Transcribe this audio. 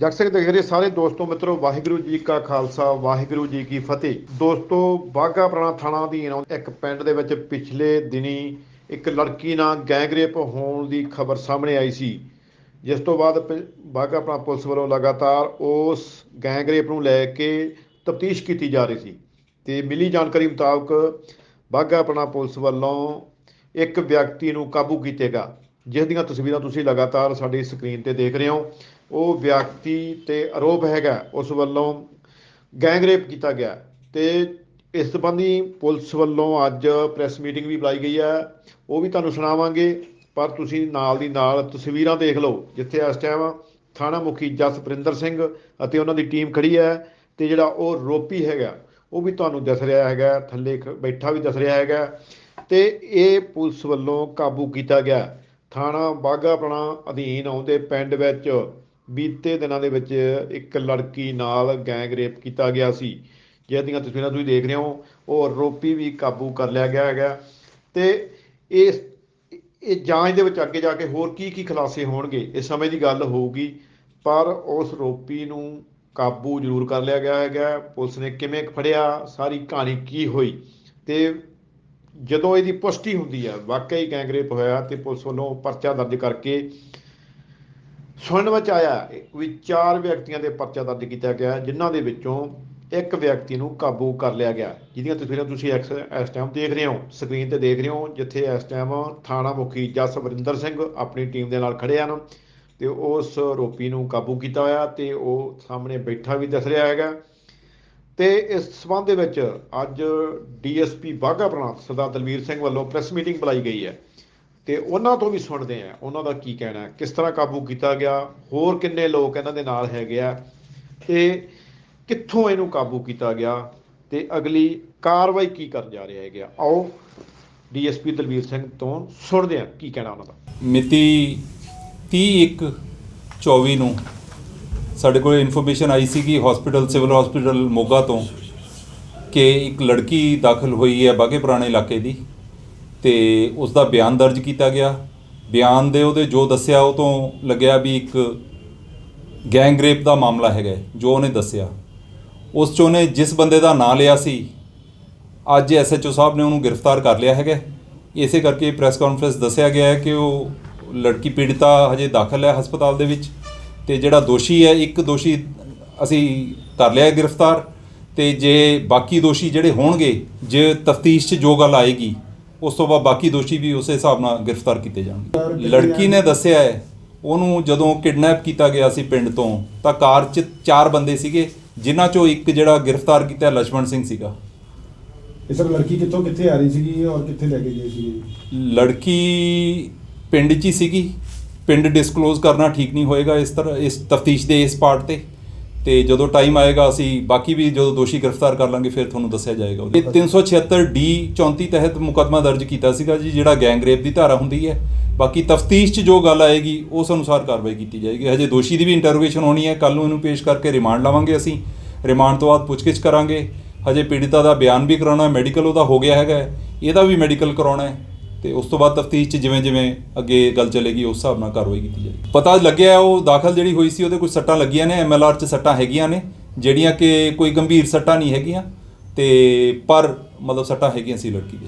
ਜਗ ਸਿੰਘ ਦੇਖ ਰਹੇ ਸਾਰੇ ਦੋਸਤੋ, ਮਿੱਤਰੋ, ਵਾਹਿਗੁਰੂ ਜੀ ਕਾ ਖਾਲਸਾ, ਵਾਹਿਗੁਰੂ ਜੀ ਕੀ ਫਤਿਹ। ਦੋਸਤੋ ਬਾਗਾ ਪੁਰਾਣਾ ਥਾਣਾ ਅਧੀਨ ਇੱਕ ਪਿੰਡ ਦੇ ਵਿੱਚ ਪਿਛਲੇ ਦਿਨੀ ਇੱਕ ਲੜਕੀ ਨਾਲ ਗੈਂਗਰੇਪ ਹੋਣ ਦੀ ਖਬਰ ਸਾਹਮਣੇ ਆਈ ਸੀ। ਜਿਸ ਤੋਂ ਬਾਅਦ ਪ- ਬਾਘਾ ਪੁਲਿਸ ਵੱਲੋਂ ਲਗਾਤਾਰ ਉਸ ਗੈਂਗਰੇਪ ਨੂੰ ਲੈ ਕੇ ਤਫਤੀਸ਼ ਕੀਤੀ ਜਾ ਰਹੀ ਸੀ। ਤੇ ਮਿਲੀ ਜਾਣਕਾਰੀ ਮੁਤਾਬਕ ਬਾਘਾ ਪੁਰਾਣਾ ਪੁਲਿਸ ਵੱਲੋਂ ਇੱਕ ਵਿਅਕਤੀ ਨੂੰ ਕਾਬੂ ਕੀਤੇਗਾ ਜਿਸ ਦੀਆਂ ਤਸਵੀਰਾਂ ਤੁਸੀਂ ਲਗਾਤਾਰ ਸਾਡੀ ਸਕਰੀਨ ਤੇ ਦੇਖ ਰਹੇ ਹੋ। ਉਹ ਵਿਅਕਤੀ ਤੇ ਆਰੋਪ ਹੈਗਾ, ਉਸ ਵੱਲੋਂ ਗੈਂਗਰੇਪ ਕੀਤਾ ਗਿਆ ਤੇ ਇਸ ਸੰਬੰਧੀ ਪੁਲਿਸ ਵੱਲੋਂ ਅੱਜ ਪ੍ਰੈਸ ਮੀਟਿੰਗ ਵੀ ਬੁਲਾਈ ਗਈ ਹੈ। ਉਹ ਵੀ ਤੁਹਾਨੂੰ ਸੁਣਾਵਾਂਗੇ, ਪਰ ਤੁਸੀਂ ਨਾਲ ਦੀ ਨਾਲ ਤਸਵੀਰਾਂ ਦੇਖ ਲਓ, ਜਿੱਥੇ ਇਸ ਟਾਈਮ ਥਾਣਾ ਮੁਖੀ ਜਸਪ੍ਰਿੰਦਰ ਸਿੰਘ ਅਤੇ ਉਹਨਾਂ ਦੀ ਟੀਮ ਖੜੀ ਹੈ ਤੇ ਜਿਹੜਾ ਉਹ ਰੋਪੀ ਹੈਗਾ, ਉਹ ਵੀ ਤੁਹਾਨੂੰ ਦਿਸ ਰਿਹਾ ਹੈਗਾ, ਥੱਲੇ ਬੈਠਾ ਵੀ ਦਿਸ ਰਿਹਾ ਹੈਗਾ ਤੇ ਇਹ ਪੁਲਿਸ ਵੱਲੋਂ ਕਾਬੂ ਕੀਤਾ ਗਿਆ। ਥਾਣਾ ਬਾਗਾ ਪੁਰਾਣਾ ਅਧੀਨ ਆਉਂਦੇ ਪਿੰਡ ਵਿੱਚ ਬੀਤੇ ਦਿਨਾਂ ਦੇ ਵਿੱਚ ਇੱਕ ਲੜਕੀ ਨਾਲ ਗੈਂਗ ਰੇਪ ਕੀਤਾ ਗਿਆ ਸੀ। ਜਿਸ ਤਸਵੀਰਾਂ ਤੁਸੀਂ ਦੇਖ ਰਹੇ ਹੋ, ਉਹ ਆਰੋਪੀ ਵੀ ਕਾਬੂ ਕਰ ਲਿਆ ਗਿਆ ਹੈਗਾ। ਤੇ ਇਸ, ਇਹ ਜਾਂਚ ਦੇ ਵਿੱਚ ਅੱਗੇ ਜਾ ਕੇ ਹੋਰ ਕੀ ਕੀ ਖੁਲਾਸੇ ਹੋਣਗੇ ਇਸ ਸਮੇਂ ਦੀ ਗੱਲ ਹੋਊਗੀ। ਪਰ ਉਸ ਰੋਪੀ ਨੂੰ ਕਾਬੂ ਜ਼ਰੂਰ ਕਰ ਲਿਆ ਗਿਆ ਹੈਗਾ। ਪੁਲਿਸ ਨੇ ਕਿਵੇਂ ਫੜਿਆ, ਸਾਰੀ ਕਹਾਣੀ ਕੀ ਹੋਈ, ਤੇ ਜਦੋਂ ਇਹਦੀ ਪੁਸ਼ਟੀ ਹੁੰਦੀ ਹੈ ਵਾਕਈ ਗੈਂਗਰੇਪ ਹੋਇਆ ਤੇ ਪੁਲਿਸ ਵੱਲੋਂ ਪਰਚਾ ਦਰਜ ਕਰਕੇ ਸੁਣਨ ਵਿੱਚ ਆਇਆ ਵੀ ਚਾਰ ਵਿਅਕਤੀਆਂ ਦੇ ਪਰਚਾ ਦਰਜ ਕੀਤਾ ਗਿਆ ਜਿਨ੍ਹਾਂ ਦੇ ਵਿੱਚੋਂ ਇੱਕ ਵਿਅਕਤੀ ਨੂੰ ਕਾਬੂ ਕਰ ਲਿਆ ਗਿਆ ਜਿਹਦੀਆਂ ਤਸਵੀਰਾਂ ਤੁਸੀਂ ਐਕਸ- ਇਸ ਟਾਈਮ ਦੇਖ ਰਹੇ ਹੋ ਸਕਰੀਨ ਤੇ ਦੇਖ ਰਹੇ ਹੋ, ਜਿੱਥੇ ਇਸ ਟਾਈਮ ਥਾਣਾ ਮੁਖੀ ਜਸ ਜਸਵਰਿੰਦਰ ਸਿੰਘ ਆਪਣੀ ਟੀਮ ਦੇ ਨਾਲ ਖੜੇ ਹਨ ਤੇ ਉਸ ਰੋਪੀ ਨੂੰ ਕਾਬੂ ਕੀਤਾ ਹੋਇਆ ਤੇ ਉਹ ਸਾਹਮਣੇ ਬੈਠਾ ਵੀ ਦਿਸ ਰਿਹਾ ਹੈਗਾ। ਤੇ ਇਸ ਸਬੰਧ ਦੇ ਵਿੱਚ ਅੱਜ ਡੀਐਸਪੀ ਬਾਘਾ ਪ੍ਰਾਂਤ ਸਰਦਾਰ ਦਲਵੀਰ ਸਿੰਘ ਵੱਲੋਂ ਪ੍ਰੈਸ ਮੀਟਿੰਗ ਬੁਲਾਈ ਗਈ ਹੈ। ਤੇ ਉਹਨਾਂ ਤੋਂ ਵੀ ਸੁਣਦੇ ਆ, ਉਹਨਾਂ ਦਾ ਕੀ ਕਹਿਣਾ ਕਿਸ ਤਰ੍ਹਾਂ ਕਾਬੂ ਕੀਤਾ ਗਿਆ? ਹੋਰ ਕਿੰਨੇ ਲੋਕ ਇਹਨਾਂ ਦੇ ਨਾਲ ਹੈਗੇ ਆ? ਤੇ ਕਿੱਥੋਂ ਇਹਨੂੰ ਕਾਬੂ ਕੀਤਾ ਗਿਆ? ਤੇ ਅਗਲੀ ਕਾਰਵਾਈ ਕੀ ਕਰਨ ਜਾ ਰਿਹਾ ਹੈਗਾ? ਆਓ, ਡੀਐਸਪੀ ਦਲਵੀਰ ਸਿੰਘ ਤੋਂ ਸੁਣਦੇ ਆ, ਕੀ ਕਹਿਣਾ ਉਹਨਾਂ ਦਾ? ਮਿਤੀ 31/24 ਨੂੰ ਸਾਡੇ ਕੋਲ ਇਨਫੋਰਮੇਸ਼ਨ ਆਈ ਸੀ ਕਿ ਹਸਪੀਟਲ, ਸਿਵਲ ਹਸਪੀਟਲ ਮੋਗਾ ਤੋਂ ਕਿ ਇੱਕ ਲੜਕੀ ਦਾਖਲ ਹੋਈ ਹੈ ਬਾਗੇ ਪੁਰਾਣੇ ਇਲਾਕੇ ਦੀ। ਤੇ ਉਸ ਦਾ ਬਿਆਨ ਦਰਜ ਕੀਤਾ ਗਿਆ। ਬਿਆਨ ਦੇ ਉਹਦੇ ਜੋ ਦੱਸਿਆ, ਉਹ ਤੋਂ ਲੱਗਿਆ ਵੀ ਇੱਕ ਗੈਂਗ ਰੇਪ ਦਾ ਮਾਮਲਾ ਹੈਗਾ ਜੋ ਉਹਨੇ ਦੱਸਿਆ। ਉਸ 'ਚ ਉਹਨੇ ਜਿਸ ਬੰਦੇ ਦਾ ਨਾਂ ਲਿਆ ਸੀ, ਅੱਜ ਐਸਐਚਓ ਸਾਹਿਬ ਨੇ ਉਹਨੂੰ ਗ੍ਰਿਫਤਾਰ ਕਰ ਲਿਆ ਹੈਗਾ ਇਸੇ ਕਰਕੇ ਪ੍ਰੈਸ ਕਾਨਫਰੰਸ ਦੱਸਿਆ ਗਿਆ ਹੈ ਕਿ ਉਹ ਲੜਕੀ ਪੀੜਤਾ ਹਜੇ ਦਾਖਲ ਹੈ ਹਸਪਤਾਲ ਦੇ ਵਿੱਚ ਤੇ ਜਿਹੜਾ ਦੋਸ਼ੀ ਹੈ, ਇੱਕ ਦੋਸ਼ੀ ਅਸੀਂ ਕਰ ਲਿਆ ਗ੍ਰਿਫਤਾਰ ਤੇ ਜੇ ਬਾਕੀ ਦੋਸ਼ੀ ਜਿਹੜੇ ਹੋਣਗੇ, ਜੇ ਤਫਤੀਸ਼ 'ਚ ਜੋ ਗੱਲ ਆਏਗੀ ਉਸ ਤੋਂ ਬਾਅਦ ਬਾਕੀ ਦੋਸ਼ੀ ਵੀ ਉਸੇ ਹਿਸਾਬ ਨਾਲ ਗ੍ਰਿਫਤਾਰ ਕੀਤੇ ਜਾਣਗੇ। ਲੜਕੀ ਨੇ ਦੱਸਿਆ ਹੈ ਉਹਨੂੰ ਜਦੋਂ ਕਿਡਨੈਪ ਕੀਤਾ ਗਿਆ ਸੀ ਪਿੰਡ ਤੋਂ ਤਾਂ ਕਾਰ 'ਚ ਚਾਰ ਬੰਦੇ ਸੀਗੇ ਜਿਨ੍ਹਾਂ 'ਚੋਂ ਇੱਕ ਜਿਹੜਾ ਗ੍ਰਿਫਤਾਰ ਕੀਤਾ ਲਛਮਣ ਸਿੰਘ ਸੀਗਾ। ਇਸ ਸਰ ਲੜਕੀ ਕਿੱਥੋਂ ਕਿੱਥੇ ਆ ਰਹੀ ਸੀਗੀ ਔਰ ਕਿੱਥੇ ਲੈ ਕੇ ਗਏ ਸੀ ਲੜਕੀ ਪਿੰਡ 'ਚ ਹੀ ਸੀਗੀ। ਪਿੰਡ ਡਿਸਕਲੋਜ਼ ਕਰਨਾ ਠੀਕ ਨਹੀਂ ਹੋਏਗਾ ਇਸ ਤਰ੍ਹਾਂ ਇਸ ਤਫਤੀਸ਼ ਦੇ ਇਸ ਪਾਰਟ ਤੇ। ਤੇ ਜਦੋਂ ਟਾਈਮ ਆਏਗਾ ਅਸੀਂ ਬਾਕੀ ਵੀ ਜਦੋਂ ਦੋਸ਼ੀ ਗ੍ਰਿਫਤਾਰ ਕਰ ਲਾਂਗੇ, ਫਿਰ ਤੁਹਾਨੂੰ ਦੱਸਿਆ ਜਾਏਗਾ ਉਹਦੇ। 376 ਡੀ 34 ਤਹਿਤ ਮੁਕੱਦਮਾ ਦਰਜ ਕੀਤਾ ਸੀਗਾ ਜੀ, ਜਿਹੜਾ ਗੈਂਗ ਰੇਪ ਦੀ ਧਾਰਾ ਹੁੰਦੀ ਹੈ। ਬਾਕੀ ਤਫਤੀਸ਼ 'ਚ ਜੋ ਗੱਲ ਆਏਗੀ, ਉਸ ਅਨੁਸਾਰ ਕਾਰਵਾਈ ਕੀਤੀ ਜਾਏਗੀ। ਹਜੇ ਦੋਸ਼ੀ ਦੀ ਵੀ ਇੰਟਰੋਗੇਸ਼ਨ ਹੋਣੀ ਹੈ। ਕੱਲ ਨੂੰ ਇਹਨੂੰ ਪੇਸ਼ ਕਰਕੇ ਰਿਮਾਂਡ ਲਵਾਂਗੇ ਅਸੀਂ। ਰਿਮਾਂਡ ਤੋਂ ਬਾਅਦ ਪੁੱਛਗਿੱਛ ਕਰਾਂਗੇ। ਹਜੇ ਪੀੜਿਤਾ ਦਾ ਬਿਆਨ ਵੀ ਕਰਾਉਣਾ ਮੈਡੀਕਲ ਉਹਦਾ ਹੋ ਗਿਆ ਹੈਗਾ। ਇਹਦਾ ਵੀ ਮੈਡੀਕਲ ਕਰਾਉਣਾ ਹੈ। ਤੇ ਉਸ ਤੋਂ ਬਾਅਦ ਤਫਤੀਸ਼ 'ਚ ਜਿਵੇਂ ਜਿਵੇਂ ਅੱਗੇ ਗੱਲ ਚੱਲੇਗੀ, ਉਸ ਹਿਸਾਬ ਨਾਲ ਕਾਰਵਾਈ ਕੀਤੀ ਜਾਏਗੀ। ਪਤਾ ਲੱਗਿਆ ਉਹ ਦਾਖਲ ਜਿਹੜੀ ਹੋਈ ਸੀ, ਉਹਦੇ ਕੁਝ ਸੱਟਾਂ ਲੱਗੀਆਂ ਨੇ ਐਮਐਲਆਰ 'ਚ ਸੱਟਾਂ ਹੈਗੀਆਂ ਨੇ, ਜਿਹੜੀਆਂ ਕਿ ਕੋਈ ਗੰਭੀਰ ਸੱਟਾਂ ਨਹੀਂ ਹੈਗੀਆਂ ਤੇ ਪਰ ਮਤਲਬ ਸੱਟਾਂ ਹੈਗੀਆਂ ਸੀ ਲੜਕੀ ਦੇ।